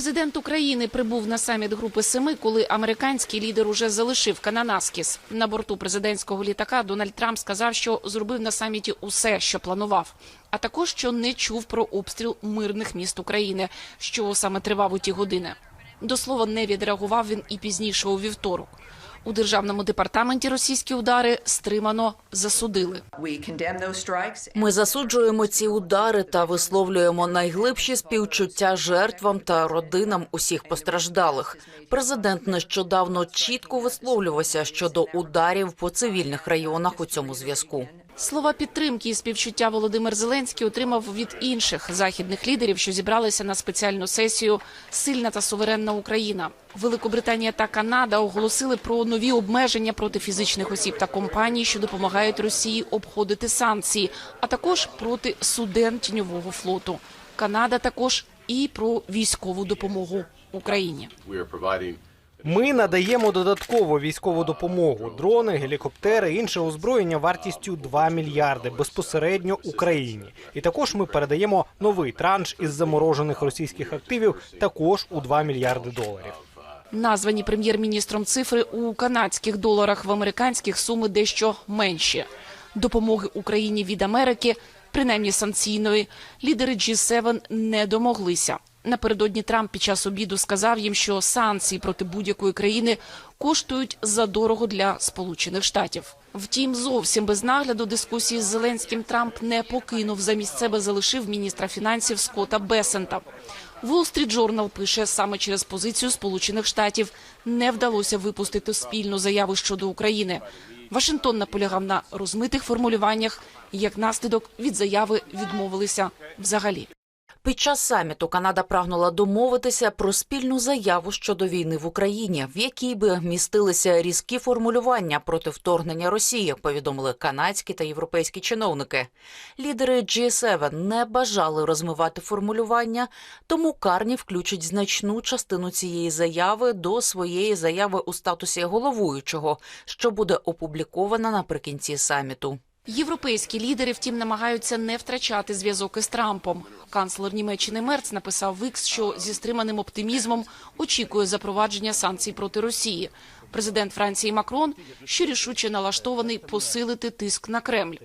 Президент України прибув на саміт Групи Семи, коли американський лідер уже залишив Кананаскіс. На борту президентського літака Дональд Трамп сказав, що зробив на саміті усе, що планував, а також що не чув про обстріл мирних міст України, що саме тривав у ті години. До слова, не відреагував він і пізніше у вівторок. У державному департаменті російські удари стримано засудили. Ми засуджуємо ці удари та висловлюємо найглибші співчуття жертвам та родинам усіх постраждалих. Президент нещодавно чітко висловлювався щодо ударів по цивільних районах у цьому зв'язку. Слова підтримки і співчуття Володимир Зеленський отримав від інших західних лідерів, що зібралися на спеціальну сесію Сильна та суверенна Україна. Великобританія та Канада оголосили про нові обмеження проти фізичних осіб та компаній, що допомагають Росії обходити санкції, а також проти суден тіньового флоту. Канада також і про військову допомогу Україні. Ми надаємо додаткову військову допомогу: дрони, гелікоптери, інше озброєння вартістю 2 мільярди безпосередньо Україні. І також ми передаємо новий транш із заморожених російських активів, також у 2 мільярди доларів. Названі прем'єр-міністром цифри у канадських доларах в американських суми дещо менші. Допомоги Україні від Америки, принаймні санкційної, лідери G7 не домоглися. Напередодні Трамп під час обіду сказав їм, що санкції проти будь-якої країни коштують задорого для Сполучених Штатів. Втім, зовсім без нагляду дискусії з Зеленським Трамп не покинув. Замість себе залишив міністра фінансів Скотта Бесента. Wall Street Journal пише, саме через позицію Сполучених Штатів не вдалося випустити спільну заяву щодо України. Вашингтон наполягав на розмитих формулюваннях, і як наслідок від заяви відмовилися взагалі. Під час саміту Канада прагнула домовитися про спільну заяву щодо війни в Україні, в якій би містилися різкі формулювання проти вторгнення Росії. Повідомили канадські та європейські чиновники. Лідери G7 не бажали розмивати формулювання, тому Карні включить значну частину цієї заяви до своєї заяви у статусі головуючого, що буде опублікована наприкінці саміту. Європейські лідери, втім, намагаються не втрачати зв'язок із Трампом. Канцлер Німеччини Мерц написав в X, що зі стриманим оптимізмом очікує запровадження санкцій проти Росії. Президент Франції Макрон ще рішуче налаштований посилити тиск на Кремль.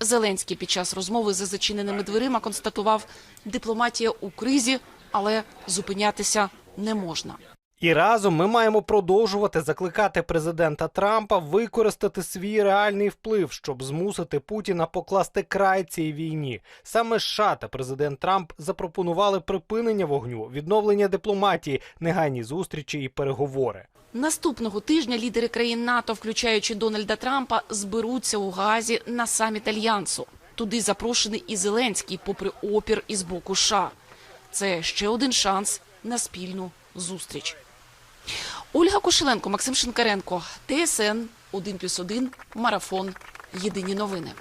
Зеленський під час розмови за зачиненими дверима констатував, дипломатія у кризі, але зупинятися не можна. І разом ми маємо продовжувати закликати президента Трампа використати свій реальний вплив, щоб змусити Путіна покласти край цій війні. Саме США та президент Трамп запропонували припинення вогню, відновлення дипломатії, негайні зустрічі і переговори. Наступного тижня лідери країн НАТО, включаючи Дональда Трампа, зберуться у Газі на саміт альянсу. Туди запрошений і Зеленський, попри опір із боку США. Це ще один шанс на спільну зустріч. Ольга Кошеленко, Максим Шинкаренко, ТСН 1+,1, Марафон. Єдині новини.